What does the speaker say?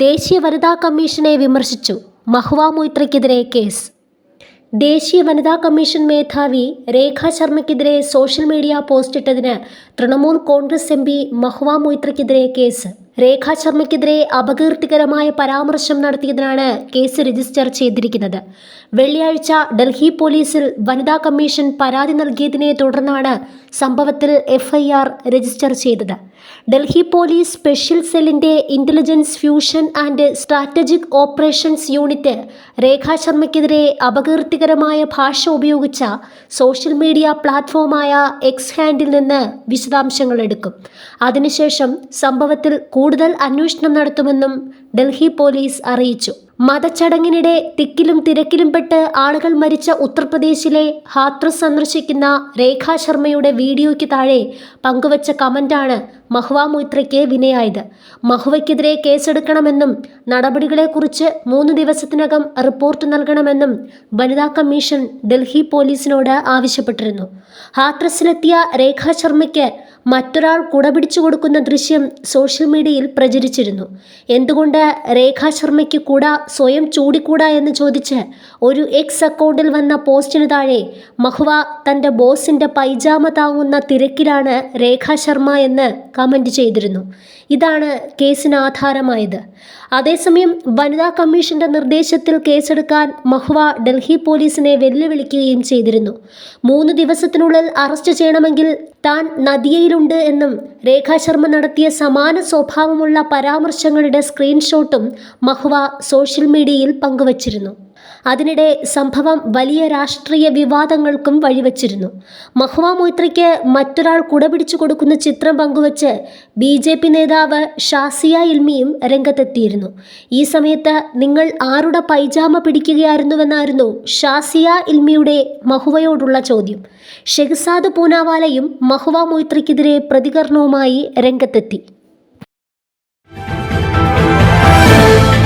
ദേശീയ വനിതാ കമ്മീഷനെ വിമർശിച്ചു മഹുവ മൊയ്ത്രയ്ക്കെതിരെ കേസ്. ദേശീയ വനിതാ കമ്മീഷൻ മേധാവി രേഖ ശർമ്മയ്ക്കെതിരെ സോഷ്യൽ മീഡിയ പോസ്റ്റിട്ടതിന് തൃണമൂൽ കോൺഗ്രസ് എം പി മഹുവ മൊയ്ത്രയ്ക്കെതിരെ കേസ്. രേഖ ശർമ്മയ്ക്കെതിരെ അപകീർത്തികരമായ പരാമർശം നടത്തിയതിനാണ് കേസ് രജിസ്റ്റർ ചെയ്തിരിക്കുന്നത്. വെള്ളിയാഴ്ച ഡൽഹി പോലീസിൽ വനിതാ കമ്മീഷൻ പരാതി നൽകിയതിനെ തുടർന്നാണ് സംഭവത്തിൽ എഫ്ഐആർ രജിസ്റ്റർ ചെയ്തത്. ഡൽഹി പോലീസ് സ്പെഷ്യൽ സെല്ലിന്റെ intelligence fusion and strategic operations unit Rekha ശർമ്മയ്ക്കെതിരെ അപകീർത്തികരമായ ഭാഷ ഉപയോഗിച്ച സോഷ്യൽ മീഡിയ പ്ലാറ്റ്ഫോമായ എക്സ് ഹാൻഡിൽ നിന്ന് വിശദാംശങ്ങൾ എടുക്കും. അതിനുശേഷം സംഭവത്തിൽ കൂടുതൽ അന്വേഷണം നടത്തുമെന്നും ഡൽഹി പോലീസ് അറിയിച്ചു. മതച്ചടങ്ങിനിടെ തിക്കിലും തിരക്കിലും പെട്ട് ആളുകൾ മരിച്ച ഉത്തർപ്രദേശിലെ ഹാത്രസ് സന്ദർശിക്കുന്ന രേഖാ ശർമ്മയുടെ വീഡിയോയ്ക്ക് താഴെ പങ്കുവച്ച കമന്റാണ് മഹുവ മൊയ്ത്രയ്ക്ക് വിനയായത്. മഹുവയ്ക്കെതിരെ കേസെടുക്കണമെന്നും നടപടികളെക്കുറിച്ച് മൂന്ന് ദിവസത്തിനകം റിപ്പോർട്ട് നൽകണമെന്നും വനിതാ കമ്മീഷൻ ഡൽഹി പോലീസിനോട് ആവശ്യപ്പെട്ടിരുന്നു. ഹാത്രസിലെത്തിയ രേഖാ ശർമ്മയ്ക്ക് മറ്റൊരാൾ കുടപിടിച്ചു കൊടുക്കുന്ന ദൃശ്യം സോഷ്യൽ മീഡിയയിൽ പ്രചരിച്ചിരുന്നു. എന്തുകൊണ്ട് രേഖാ ശർമ്മയ്ക്ക് കൂട സ്വയം ചൂടിക്കൂടാ എന്ന് ചോദിച്ച് ഒരു എക്സ് അക്കൗണ്ടിൽ വന്ന പോസ്റ്റിന് താഴെ മഹുവ തന്റെ ബോസിന്റെ പൈജാമ താങ്ങുന്ന തിരക്കിലാണ് രേഖാ ശർമ്മ എന്ന് കമന്റ് ചെയ്തിരുന്നു. ഇതാണ് കേസിന് ആധാരമായത്. അതേസമയം വനിതാ കമ്മീഷന്റെ നിർദ്ദേശത്തിൽ കേസെടുക്കാൻ മഹ്വ ഡൽഹി പോലീസിനെ വെല്ലുവിളിക്കുകയും ചെയ്തിരുന്നു. മൂന്ന് ദിവസത്തിനുള്ളിൽ അറസ്റ്റ് ചെയ്യണമെങ്കിൽ താൻ നദിയയിലുണ്ട് എന്നും രേഖാ ശർമ്മ നടത്തിയ സമാന സ്വഭാവമുള്ള പരാമർശങ്ങളുടെ സ്ക്രീൻഷോട്ടും മഹ്വ സോഷ്യൽ മീഡിയയിൽ പങ്കുവച്ചിരുന്നു. അതിനിടെ സംഭവം വലിയ രാഷ്ട്രീയ വിവാദങ്ങൾക്കും വഴിവെച്ചിരുന്നു. മഹുവ മൊയ്ത്രയ്ക്ക് മറ്റൊരാൾ കുടപിടിച്ചു കൊടുക്കുന്ന ചിത്രം പങ്കുവച്ച് ബി ജെ പി നേതാവ് ഷാസിയ ഇൽമിയും രംഗത്തെത്തിയിരുന്നു. ഈ സമയത്ത് നിങ്ങൾ ആരുടെ പൈജാമ പിടിക്കുകയായിരുന്നുവെന്നായിരുന്നു ഷാസിയ ഇൽമിയുടെ മഹുവയോടുള്ള ചോദ്യം. ഷെഹ്സാദ് പൂനാവാലയും മഹുവ മൊയ്ത്രയ്ക്കെതിരെ പ്രതികരണവുമായി രംഗത്തെത്തി.